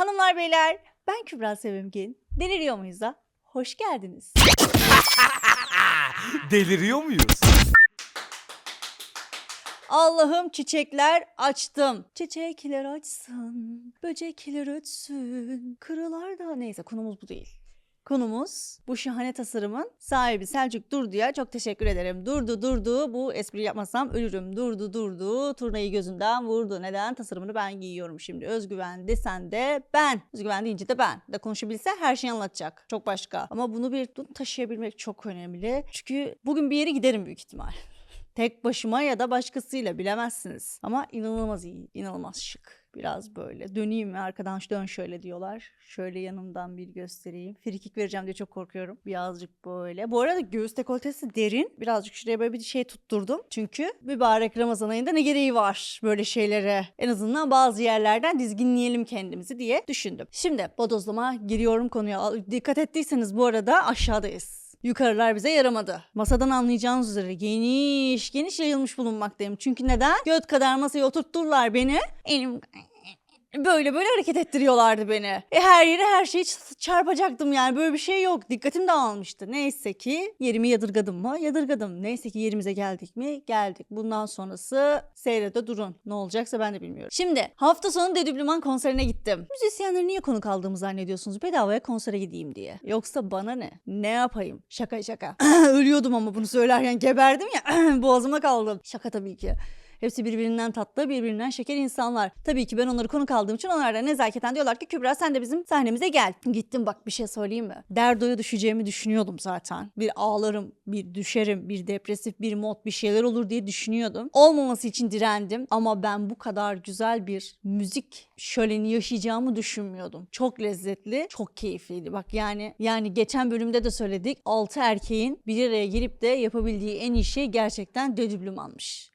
Hanımlar beyler ben Kübra Sevimgin. Deliriyor muyuz da? Hoş geldiniz. Deliriyor muyuz? Allah'ım çiçekler açtım. Çiçekler açsın, böcekler ötsün, kırılar da neyse konumuz bu değil. Konumuz bu şahane tasarımın sahibi Selçuk Durdu'ya çok teşekkür ederim. Durdu durdu bu espri yapmasam ölürüm. Durdu durdu turnayı gözünden vurdu. Neden? Tasarımını ben giyiyorum şimdi. Özgüven desen de ben. Özgüven deyince de ben. De konuşabilse her şeyi anlatacak. Çok başka. Ama bunu bir bunu taşıyabilmek çok önemli. Çünkü bugün bir yere giderim büyük ihtimal. Tek başıma ya da başkasıyla bilemezsiniz. Ama inanılmaz iyi, inanılmaz şık. Biraz böyle döneyim mi arkadan dön şöyle diyorlar. Şöyle yanımdan bir göstereyim. Frikik vereceğim diye çok korkuyorum. Birazcık böyle. Bu arada göğüs dekoltesi derin. Birazcık şuraya böyle bir şey tutturdum. Çünkü mübarek Ramazan ayında ne gereği var böyle şeylere. En azından bazı yerlerden dizginleyelim kendimizi diye düşündüm. Şimdi bodozlama giriyorum konuya. Dikkat ettiyseniz bu arada aşağıdayız. Yukarılar bize yaramadı. Masadan anlayacağınız üzere geniş geniş yayılmış bulunmaktayım. Çünkü neden? Göt kadar masaya oturtturlar beni. Elim böyle böyle hareket ettiriyorlardı beni. E her yere her şeyi çarpacaktım yani böyle bir şey yok. Dikkatim dağılmıştı. Neyse ki yerimi yadırgadım mı? Yadırgadım. Neyse ki yerimize geldik mi? Geldik. Bundan sonrası seyrede durun. Ne olacaksa ben de bilmiyorum. Şimdi hafta sonu Dedüblüman konserine gittim. Müzisyenleri niye konuk aldığımı zannediyorsunuz? Bedavaya konsere gideyim diye. Yoksa bana ne? Ne yapayım? Şaka şaka. Ölüyordum ama bunu söylerken geberdim ya. Boğazıma kaldım. Şaka tabii ki. Hepsi birbirinden tatlı, birbirinden şeker insanlar. Tabii ki ben onları konuk aldığım için onlar da nezaketen diyorlar ki Kübra sen de bizim sahnemize gel. Gittim bak bir şey söyleyeyim mi? Derdo'ya düşeceğimi düşünüyordum zaten. Bir ağlarım, bir düşerim, bir depresif, bir mod bir şeyler olur diye düşünüyordum. Olmaması için direndim ama ben bu kadar güzel bir müzik şöleni yaşayacağımı düşünmüyordum. Çok lezzetli, çok keyifliydi. Bak yani yani geçen bölümde de söyledik. Altı erkeğin bir araya gelip de yapabildiği en iyi şey gerçekten dödüblümanmış.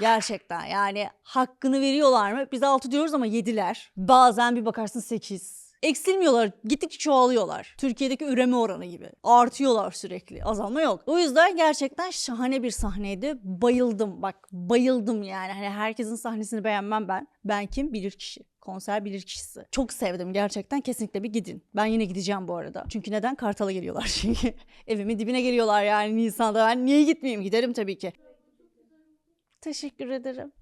Gerçekten yani hakkını veriyorlar mı? Biz 6 diyoruz ama 7'ler. Bazen bir bakarsın 8. Eksilmiyorlar, gittikçe çoğalıyorlar. Türkiye'deki üreme oranı gibi. Artıyorlar sürekli, azalma yok. O yüzden gerçekten şahane bir sahneydi. Bayıldım bak, bayıldım yani. Hani herkesin sahnesini beğenmem ben. Ben kim? Bilir kişi. Konser bilir kişisi. Çok sevdim gerçekten. Kesinlikle bir gidin. Ben yine gideceğim bu arada. Çünkü neden? Kartal'a geliyorlar çünkü. Evimin dibine geliyorlar yani Nisan'da. Ben niye gitmeyeyim? Giderim tabii ki. Teşekkür ederim.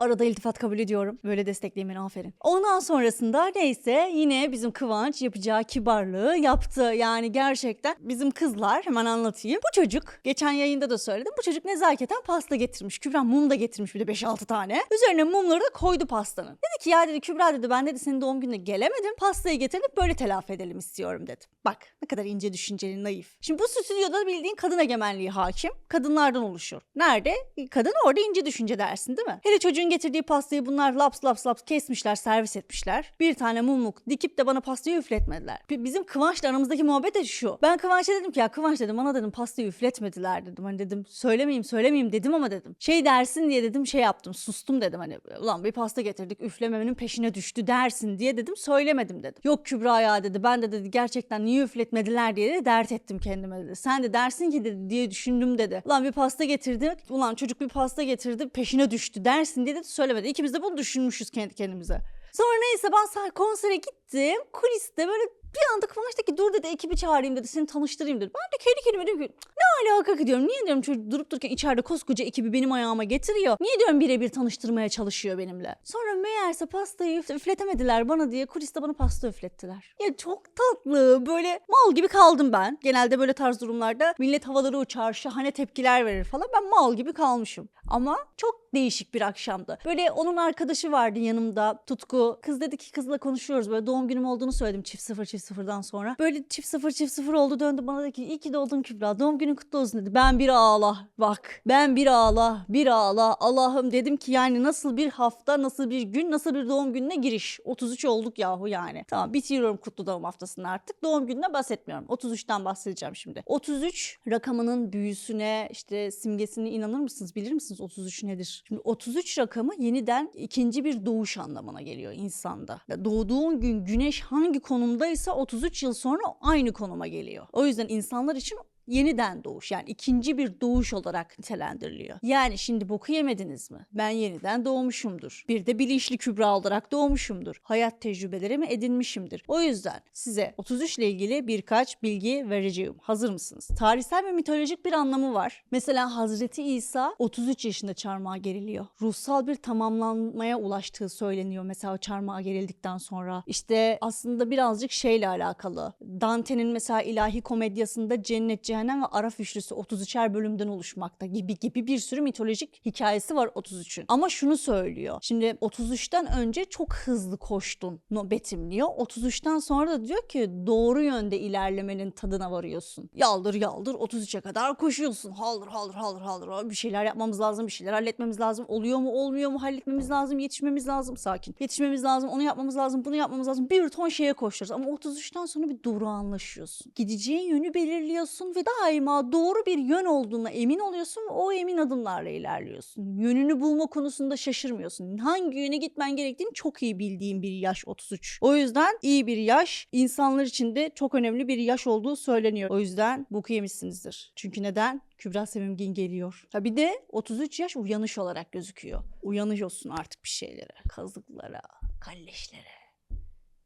Arada iltifat kabul ediyorum. Böyle destekleyin beni aferin. Ondan sonrasında neyse yine bizim Kıvanç yapacağı kibarlığı yaptı. Yani gerçekten bizim kızlar hemen anlatayım. Bu çocuk geçen yayında da söyledim. Bu çocuk nezaketen pasta getirmiş. Kübra mum da getirmiş bir de 5-6 tane. Üzerine mumları da koydu pastanın. Dedi ki ya dedi Kübra dedi ben dedi senin doğum gününe gelemedim. Pastayı getirip böyle telafi edelim istiyorum dedi. Bak ne kadar ince düşünceli naif. Şimdi bu stüdyoda bildiğin kadın egemenliği hakim. Kadınlardan oluşur. Nerede? Kadın orada ince düşünce dersin değil mi? Hele çocuğun getirdiği pastayı bunlar laps laps laps kesmişler, servis etmişler. Bir tane mumluk dikip de bana pastayı üfletmediler. Bi- Bizim Kıvanç'la aramızdaki muhabbet de şu. Ben Kıvanç'a dedim ki ya Kıvanç dedim bana dedim pastayı üfletmediler dedim. Hani dedim söylemeyeyim söylemeyeyim dedim ama dedim. Şey dersin diye dedim şey yaptım sustum dedim hani ulan bir pasta getirdik üflememenin peşine düştü dersin diye dedim söylemedim dedim. Yok Kübra ya dedi ben de dedi gerçekten niye üfletmediler diye de dert ettim kendime dedi. Sen de dersin ki dedi diye düşündüm dedi. Ulan bir pasta getirdik ulan çocuk bir pasta getirdi peşine düştü dersin diye de söylemedi. İkimiz de bunu düşünmüşüz kendi kendimize. Sonra neyse ben sah- konsere gittim. Kuliste böyle bir anda Kıvanç dedi ki dur dedi ekibi çağırayım dedi seni tanıştırayım dedi. Ben de kendi kendime dedim ki ne alaka ki diyorum. Niye diyorum çocuk durup dururken içeride koskoca ekibi benim ayağıma getiriyor. Niye diyorum birebir tanıştırmaya çalışıyor benimle. Sonra meğerse pastayı üf- üfletemediler bana diye kuliste bana pasta üflettiler. Ya çok tatlı böyle mal gibi kaldım ben. Genelde böyle tarz durumlarda millet havaları uçar şahane tepkiler verir falan. Ben mal gibi kalmışım. Ama çok değişik bir akşamdı. Böyle onun arkadaşı vardı yanımda Tutku. Kız dedi ki kızla konuşuyoruz böyle doğum günüm olduğunu söyledim çift sıfır çift sıfırdan sonra. Böyle çift sıfır çift sıfır oldu döndü bana dedi ki iyi ki doğdun Kübra doğum günün kutlu olsun dedi. Ben bir ağla bak ben bir ağla bir ağla Allah'ım dedim ki yani nasıl bir hafta nasıl bir gün nasıl bir doğum gününe giriş. 33 olduk yahu yani. Tamam bitiriyorum kutlu doğum haftasını artık doğum gününe bahsetmiyorum. 33'ten bahsedeceğim şimdi. 33 rakamının büyüsüne işte simgesine inanır mısınız bilir misiniz 33 nedir? Şimdi 33 rakamı yeniden ikinci bir doğuş anlamına geliyor insanda. Doğduğun gün güneş hangi konumdaysa 33 yıl sonra aynı konuma geliyor. O yüzden insanlar için yeniden doğuş yani ikinci bir doğuş olarak nitelendiriliyor. Yani şimdi boku yemediniz mi? Ben yeniden doğmuşumdur. Bir de bilinçli kübra olarak doğmuşumdur. Hayat tecrübelerimi edinmişimdir. O yüzden size 33 ile ilgili birkaç bilgi vereceğim. Hazır mısınız? Tarihsel ve mitolojik bir anlamı var. Mesela Hazreti İsa 33 yaşında çarmıha geriliyor. Ruhsal bir tamamlanmaya ulaştığı söyleniyor mesela çarmıha gerildikten sonra. İşte aslında birazcık şeyle alakalı. Dante'nin mesela ilahi komedyasında cennet, ve araf üçlüsü 33'er bölümden oluşmakta gibi gibi bir sürü mitolojik hikayesi var 33'ün. Ama şunu söylüyor. Şimdi 33'ten önce çok hızlı koştun betimliyor. 33'ten sonra da diyor ki doğru yönde ilerlemenin tadına varıyorsun. Yaldır yaldır 33'e kadar koşuyorsun. Haldır haldır haldır haldır. Bir şeyler yapmamız lazım, bir şeyler halletmemiz lazım. Oluyor mu, olmuyor mu, halletmemiz lazım, yetişmemiz lazım. Sakin. Yetişmemiz lazım, onu yapmamız lazım, bunu yapmamız lazım. Bir ton şeye koşuyoruz. Ama 33'ten sonra bir durağanlaşıyorsun. Gideceğin yönü belirliyorsun ve daima doğru bir yön olduğuna emin oluyorsun ve o emin adımlarla ilerliyorsun. Yönünü bulma konusunda şaşırmıyorsun. Hangi yöne gitmen gerektiğini çok iyi bildiğin bir yaş 33. O yüzden iyi bir yaş insanlar için de çok önemli bir yaş olduğu söyleniyor. O yüzden boku yemişsinizdir. Çünkü neden? Kübra Sevimgin geliyor. Ha bir de 33 yaş uyanış olarak gözüküyor. Uyanıyorsun artık bir şeylere. Kazıklara, kalleşlere,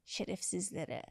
şerefsizlere,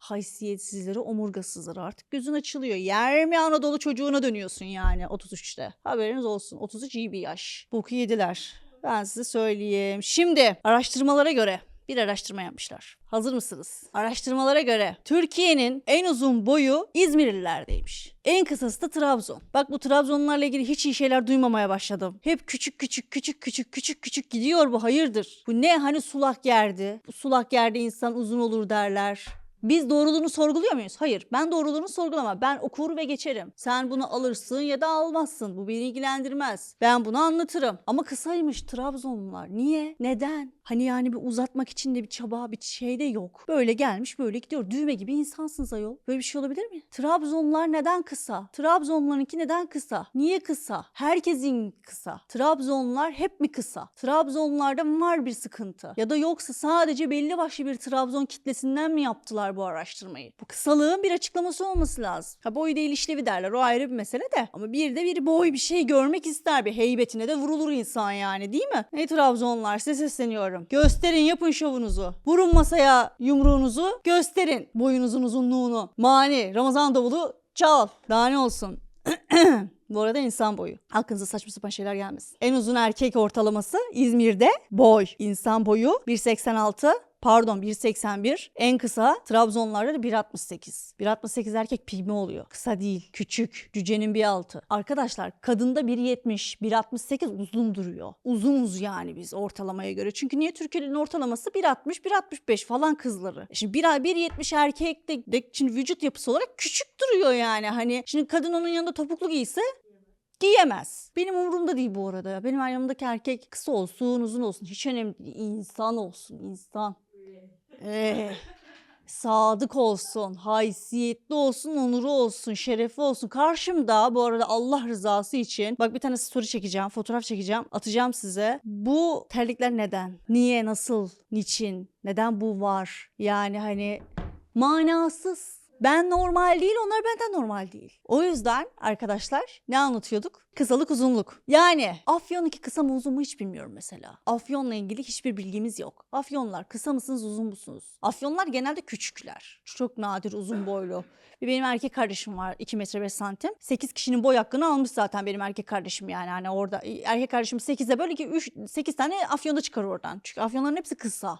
haysiyetsizlere, omurgasızlara artık gözün açılıyor. Yer mi Anadolu çocuğuna dönüyorsun yani 33'te. Haberiniz olsun. 33 iyi bir yaş. Boku yediler. Ben size söyleyeyim. Şimdi araştırmalara göre bir araştırma yapmışlar. Hazır mısınız? Araştırmalara göre Türkiye'nin en uzun boyu İzmirlilerdeymiş. En kısası da Trabzon. Bak bu Trabzonlarla ilgili hiç iyi şeyler duymamaya başladım. Hep küçük küçük küçük küçük küçük küçük gidiyor bu hayırdır? Bu ne hani sulak yerdi? Bu sulak yerde insan uzun olur derler. Biz doğruluğunu sorguluyor muyuz? Hayır. Ben doğruluğunu sorgulama. Ben okur ve geçerim. Sen bunu alırsın ya da almazsın. Bu beni ilgilendirmez. Ben bunu anlatırım. Ama kısaymış Trabzonlular. Niye? Neden? Hani yani bir uzatmak için de bir çaba, bir şey de yok. Böyle gelmiş, böyle gidiyor. Düğme gibi insansınız ayol. Böyle bir şey olabilir mi? Trabzonlular neden kısa? Trabzonlularınki neden kısa? Niye kısa? Herkesin kısa. Trabzonlular hep mi kısa? Trabzonlularda var bir sıkıntı. Ya da yoksa sadece belli başlı bir Trabzon kitlesinden mi yaptılar bu araştırmayı? Bu kısalığın bir açıklaması olması lazım. Ha boy değil işlevi derler o ayrı bir mesele de. Ama bir de bir boy bir şey görmek ister. Bir heybetine de vurulur insan yani değil mi? Ey Trabzonlar size sesleniyorum. Gösterin yapın şovunuzu. Vurun masaya yumruğunuzu. Gösterin boyunuzun uzunluğunu. Mani, Ramazan davulu çal. Daha ne olsun. Bu arada insan boyu. Aklınıza saçma sapan şeyler gelmesin. En uzun erkek ortalaması İzmir'de boy. İnsan boyu 1.86 pardon 1.81 en kısa Trabzonlarda da 1.68. 1.68 erkek pigme oluyor. Kısa değil, küçük, cücenin bir altı. Arkadaşlar kadında 1.70, 1.68 uzun duruyor. Uzunuz yani biz ortalamaya göre. Çünkü niye Türkiye'nin ortalaması 1.60, 1.65 falan kızları. E Şimdi 1.70 erkek de, de şimdi vücut yapısı olarak küçük duruyor yani. Hani şimdi kadın onun yanında topuklu giyse giyemez. Benim umurumda değil bu arada. Benim yanımdaki erkek kısa olsun, uzun olsun. Hiç önemli değil. İnsan olsun, insan. Ee, sadık olsun, haysiyetli olsun, onuru olsun, şerefi olsun. Karşımda bu arada Allah rızası için bak bir tane story çekeceğim, fotoğraf çekeceğim, atacağım size. Bu terlikler neden? Niye, nasıl, niçin, neden bu var? Yani hani manasız. Ben normal değil, onlar benden normal değil. O yüzden arkadaşlar ne anlatıyorduk? Kısalık uzunluk. Yani Afyon'unki kısa mı uzun mu hiç bilmiyorum mesela. Afyon'la ilgili hiçbir bilgimiz yok. Afyonlar kısa mısınız uzun musunuz? Afyonlar genelde küçükler. Çok nadir uzun boylu. Bir benim erkek kardeşim var 2 metre 5 santim. 8 kişinin boy hakkını almış zaten benim erkek kardeşim yani. Hani orada erkek kardeşim 8'e böyle ki 3 8 tane Afyon'da çıkar oradan. Çünkü Afyonların hepsi kısa.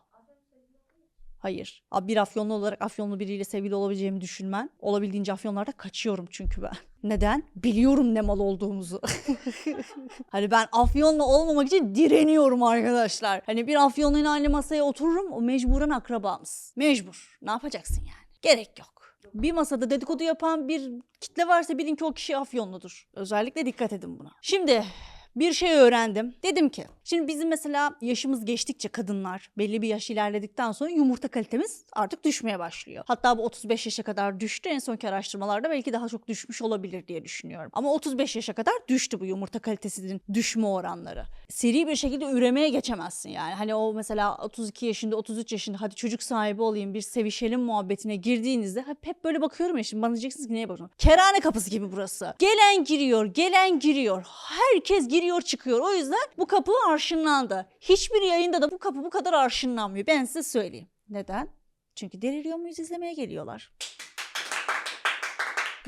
Hayır. Abi bir afyonlu olarak afyonlu biriyle sevgili olabileceğimi düşünmen. Olabildiğince afyonlarda kaçıyorum çünkü ben. Neden? Biliyorum ne mal olduğumuzu. hani ben afyonlu olmamak için direniyorum arkadaşlar. Hani bir afyonluyla aynı masaya otururum o mecburen akrabamız. Mecbur. Ne yapacaksın yani? Gerek yok. Bir masada dedikodu yapan bir kitle varsa bilin ki o kişi afyonludur. Özellikle dikkat edin buna. Şimdi bir şey öğrendim. Dedim ki şimdi bizim mesela yaşımız geçtikçe kadınlar belli bir yaş ilerledikten sonra yumurta kalitemiz artık düşmeye başlıyor. Hatta bu 35 yaşa kadar düştü. En sonki araştırmalarda belki daha çok düşmüş olabilir diye düşünüyorum. Ama 35 yaşa kadar düştü bu yumurta kalitesinin düşme oranları. Seri bir şekilde üremeye geçemezsin yani. Hani o mesela 32 yaşında 33 yaşında hadi çocuk sahibi olayım bir sevişelim muhabbetine girdiğinizde hep, böyle bakıyorum ya şimdi bana diyeceksiniz ki neye bakıyorsun? Kerane kapısı gibi burası. Gelen giriyor, gelen giriyor. Herkes giriyor çıkıyor. O yüzden bu kapı arşınlandı. Hiçbir yayında da bu kapı bu kadar arşınlanmıyor. Ben size söyleyeyim. Neden? Çünkü deliriyor muyuz izlemeye geliyorlar.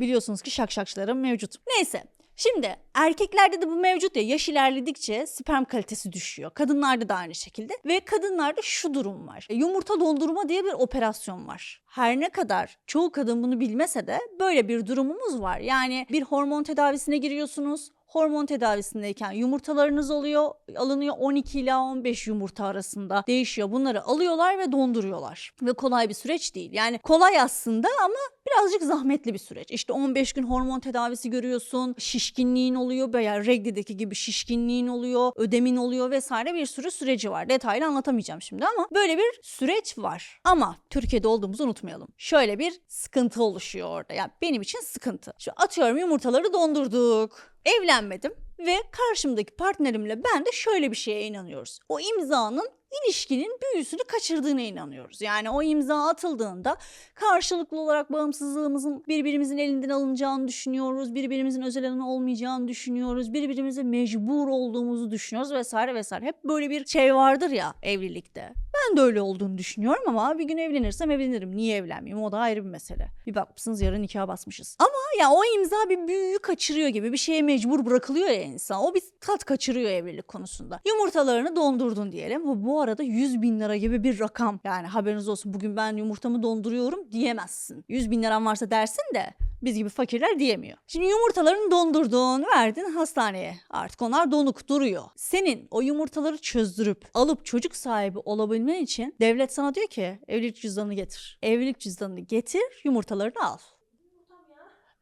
Biliyorsunuz ki şakşakçılarım mevcut. Neyse. Şimdi erkeklerde de bu mevcut ya yaş ilerledikçe sperm kalitesi düşüyor. Kadınlarda da aynı şekilde ve kadınlarda şu durum var. E, Yumurta dondurma diye bir operasyon var. Her ne kadar çoğu kadın bunu bilmese de böyle bir durumumuz var. Yani bir hormon tedavisine giriyorsunuz. Hormon tedavisindeyken yumurtalarınız oluyor, alınıyor 12 ila 15 yumurta arasında değişiyor. Bunları alıyorlar ve donduruyorlar. Ve kolay bir süreç değil. Yani kolay aslında ama birazcık zahmetli bir süreç. İşte 15 gün hormon tedavisi görüyorsun, şişkinliğin oluyor veya reglideki gibi şişkinliğin oluyor, ödemin oluyor vesaire bir sürü süreci var. Detaylı anlatamayacağım şimdi ama böyle bir süreç var. Ama Türkiye'de olduğumuzu unutmayalım. Şöyle bir sıkıntı oluşuyor orada. Yani benim için sıkıntı. Şu atıyorum yumurtaları dondurduk. Evlenmedim ve karşımdaki partnerimle ben de şöyle bir şeye inanıyoruz. O imzanın ilişkinin büyüsünü kaçırdığına inanıyoruz. Yani o imza atıldığında karşılıklı olarak bağımsızlığımızın birbirimizin elinden alınacağını düşünüyoruz. Birbirimizin özel alanı olmayacağını düşünüyoruz. Birbirimize mecbur olduğumuzu düşünüyoruz vesaire vesaire. Hep böyle bir şey vardır ya evlilikte. Ben de öyle olduğunu düşünüyorum ama bir gün evlenirsem evlenirim. Niye evlenmeyeyim? O da ayrı bir mesele. Bir bakmışsınız yarın nikaha basmışız. Ama ya o imza bir büyüyü kaçırıyor gibi bir şeye mecbur bırakılıyor ya insan. O bir tat kaçırıyor evlilik konusunda. Yumurtalarını dondurdun diyelim. Bu, bu arada 100 bin lira gibi bir rakam. Yani haberiniz olsun bugün ben yumurtamı donduruyorum diyemezsin. 100 bin liran varsa dersin de biz gibi fakirler diyemiyor. Şimdi yumurtalarını dondurdun, verdin hastaneye. Artık onlar donuk duruyor. Senin o yumurtaları çözdürüp alıp çocuk sahibi olabilmen için devlet sana diyor ki evlilik cüzdanını getir. Evlilik cüzdanını getir, yumurtalarını al.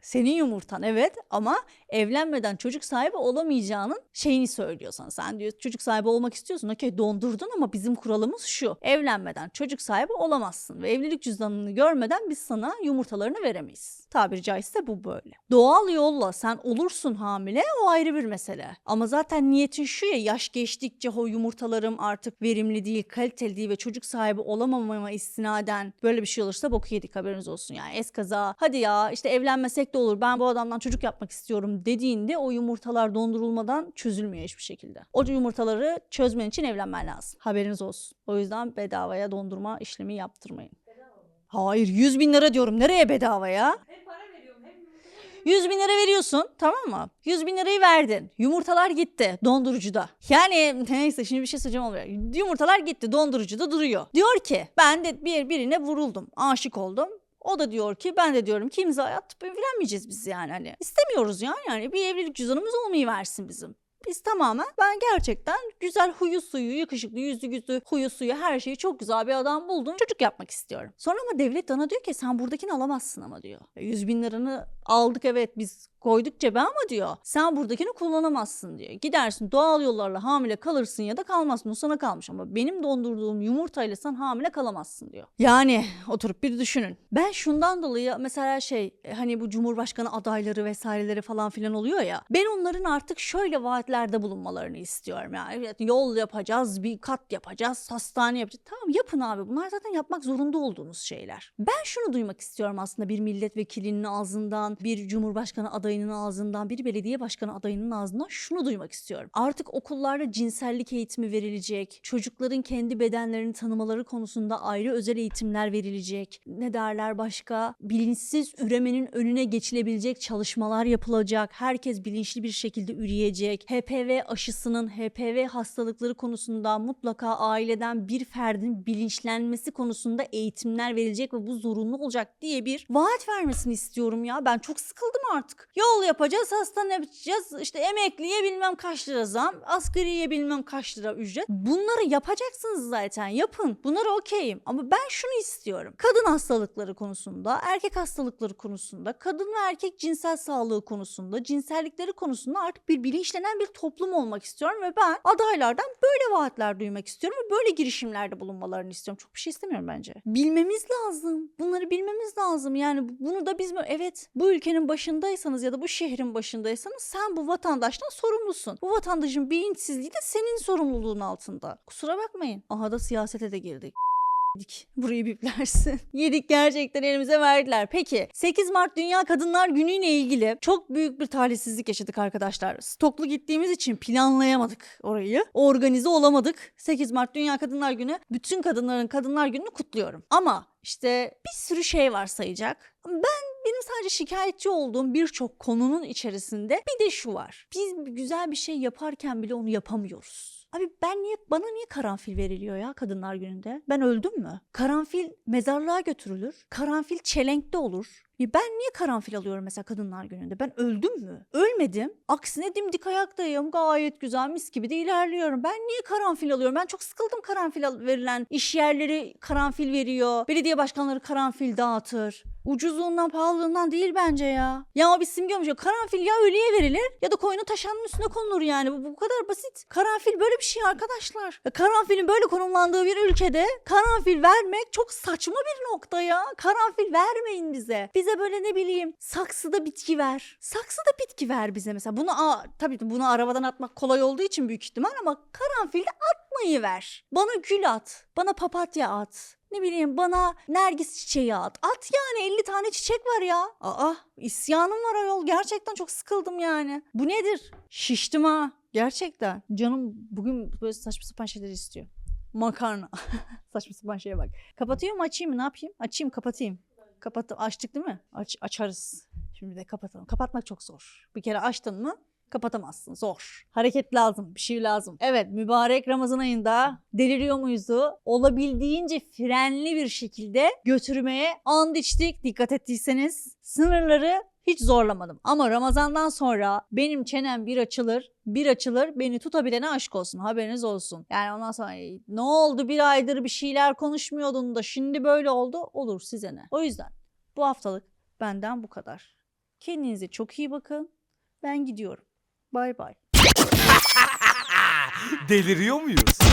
Senin yumurtan evet ama evlenmeden çocuk sahibi olamayacağının şeyini söylüyor sana. Sen diyor çocuk sahibi olmak istiyorsun. Okey dondurdun ama bizim kuralımız şu. Evlenmeden çocuk sahibi olamazsın ve evlilik cüzdanını görmeden biz sana yumurtalarını veremeyiz. Tabiri caizse bu böyle. Doğal yolla sen olursun hamile o ayrı bir mesele. Ama zaten niyetin şu ya yaş geçtikçe o yumurtalarım artık verimli değil, kaliteli değil ve çocuk sahibi olamamama istinaden böyle bir şey olursa boku yedik haberiniz olsun yani. Eskaza hadi ya işte evlenmesek de olur ben bu adamdan çocuk yapmak istiyorum dediğinde o yumurtalar dondurulmadan çözülmüyor hiçbir şekilde. O yumurtaları çözmen için evlenmen lazım. Haberiniz olsun. O yüzden bedavaya dondurma işlemi yaptırmayın. Hayır 100 bin lira diyorum. Nereye bedava ya? Hem para veriyorum hem yumurta 100 bin lira veriyorsun tamam mı? 100 bin lirayı verdin. Yumurtalar gitti dondurucuda. Yani neyse şimdi bir şey söyleyeceğim oluyor. Yumurtalar gitti dondurucuda duruyor. Diyor ki ben de bir birine vuruldum. Aşık oldum. O da diyor ki ben de diyorum ki imza atıp evlenmeyeceğiz biz yani hani. İstemiyoruz ya yani bir evlilik cüzdanımız olmayı versin bizim. Biz tamamen ben gerçekten güzel huyu suyu, yakışıklı yüzü yüzü, huyu suyu her şeyi çok güzel bir adam buldum. Çocuk yapmak istiyorum. Sonra ama devlet bana diyor ki sen buradakini alamazsın ama diyor. 100 bin liranı aldık evet biz koyduk cebe ama diyor sen buradakini kullanamazsın diyor. Gidersin doğal yollarla hamile kalırsın ya da kalmazsın o sana kalmış ama benim dondurduğum yumurtayla sen hamile kalamazsın diyor. Yani oturup bir düşünün. Ben şundan dolayı mesela şey hani bu cumhurbaşkanı adayları vesaireleri falan filan oluyor ya. Ben onların artık şöyle vaatlerde bulunmalarını istiyorum yani. Yol yapacağız, bir kat yapacağız, hastane yapacağız. Tamam yapın abi bunlar zaten yapmak zorunda olduğunuz şeyler. Ben şunu duymak istiyorum aslında bir milletvekilinin ağzından, bir cumhurbaşkanı adayının ağzından, bir belediye başkanı adayının ağzından şunu duymak istiyorum. Artık okullarda cinsellik eğitimi verilecek, çocukların kendi bedenlerini tanımaları konusunda ayrı özel eğitimler verilecek. Ne derler başka? Bilinçsiz üremenin önüne geçilebilecek çalışmalar yapılacak. Herkes bilinçli bir şekilde üreyecek. HPV aşısının HPV hastalıkları konusunda mutlaka aileden bir ferdin bilinçlenmesi konusunda eğitimler verilecek ve bu zorunlu olacak diye bir vaat vermesini istiyorum ya. Ben çok sıkıldım artık. Yol yapacağız, hastane yapacağız, işte emekliye bilmem kaç lira zam, asgariye bilmem kaç lira ücret. Bunları yapacaksınız zaten yapın. Bunları okeyim ama ben şunu istiyorum. Kadın hastalıkları konusunda, erkek hastalıkları konusunda, kadın ve erkek cinsel sağlığı konusunda, cinsellikleri konusunda artık bir bilinçlenen bir toplum olmak istiyorum ve ben adaylardan böyle vaatler duymak istiyorum ve böyle girişimlerde bulunmalarını istiyorum. Çok bir şey istemiyorum bence. Bilmemiz lazım. Bunları bilmemiz lazım. Yani bunu da biz evet bu ülkenin başındaysanız ya da bu şehrin başındaysanız sen bu vatandaştan sorumlusun. Bu vatandaşın bilinçsizliği de senin sorumluluğun altında. Kusura bakmayın. Aha da siyasete de girdik. Yedik. Burayı biplersin. Yedik gerçekten elimize verdiler. Peki 8 Mart Dünya Kadınlar Günü ile ilgili çok büyük bir talihsizlik yaşadık arkadaşlar. Stoklu gittiğimiz için planlayamadık orayı. Organize olamadık. 8 Mart Dünya Kadınlar Günü bütün kadınların Kadınlar Günü'nü kutluyorum. Ama işte bir sürü şey var sayacak. Ben benim sadece şikayetçi olduğum birçok konunun içerisinde bir de şu var. Biz güzel bir şey yaparken bile onu yapamıyoruz. Abi ben niye bana niye karanfil veriliyor ya kadınlar gününde? Ben öldüm mü? Karanfil mezarlığa götürülür. Karanfil çelenkte olur. Ben niye karanfil alıyorum mesela kadınlar gününde? Ben öldüm mü? Ölmedim. Aksine dimdik ayaktayım. Gayet güzel mis gibi de ilerliyorum. Ben niye karanfil alıyorum? Ben çok sıkıldım karanfil verilen. İş yerleri karanfil veriyor. Belediye başkanları karanfil dağıtır. Ucuzluğundan pahalılığından değil bence ya. Ya o bir simge olmuş. Karanfil ya ölüye verilir ya da koyunu taşanın üstüne konulur yani. Bu, bu kadar basit. Karanfil böyle bir şey arkadaşlar. Ya karanfilin böyle konumlandığı bir ülkede karanfil vermek çok saçma bir nokta ya. Karanfil vermeyin bize. Bize böyle ne bileyim saksıda bitki ver. Saksıda bitki ver bize mesela. Bunu aa, tabii bunu arabadan atmak kolay olduğu için büyük ihtimal ama karanfili atmayı ver. Bana gül at. Bana papatya at. Ne bileyim bana nergis çiçeği at. At yani 50 tane çiçek var ya. Aa isyanım var ayol. Gerçekten çok sıkıldım yani. Bu nedir? Şiştim ha. Gerçekten. Canım bugün böyle saçma sapan şeyler istiyor. Makarna. saçma sapan şeye bak. Kapatıyor mu açayım mı ne yapayım? Açayım kapatayım. Kapattım. Açtık değil mi? Aç, açarız. Şimdi de kapatalım. Kapatmak çok zor. Bir kere açtın mı kapatamazsın. Zor. Hareket lazım. Bir şey lazım. Evet mübarek Ramazan ayında deliriyor muyuzu olabildiğince frenli bir şekilde götürmeye and içtik. Dikkat ettiyseniz sınırları hiç zorlamadım. Ama Ramazan'dan sonra benim çenem bir açılır, bir açılır. Beni tutabilene aşk olsun. Haberiniz olsun. Yani ondan sonra "Ey, ne oldu bir aydır bir şeyler konuşmuyordun da şimdi böyle oldu. Olur size ne. O yüzden bu haftalık benden bu kadar. Kendinize çok iyi bakın. Ben gidiyorum. Bay bay. Deliriyor muyuz?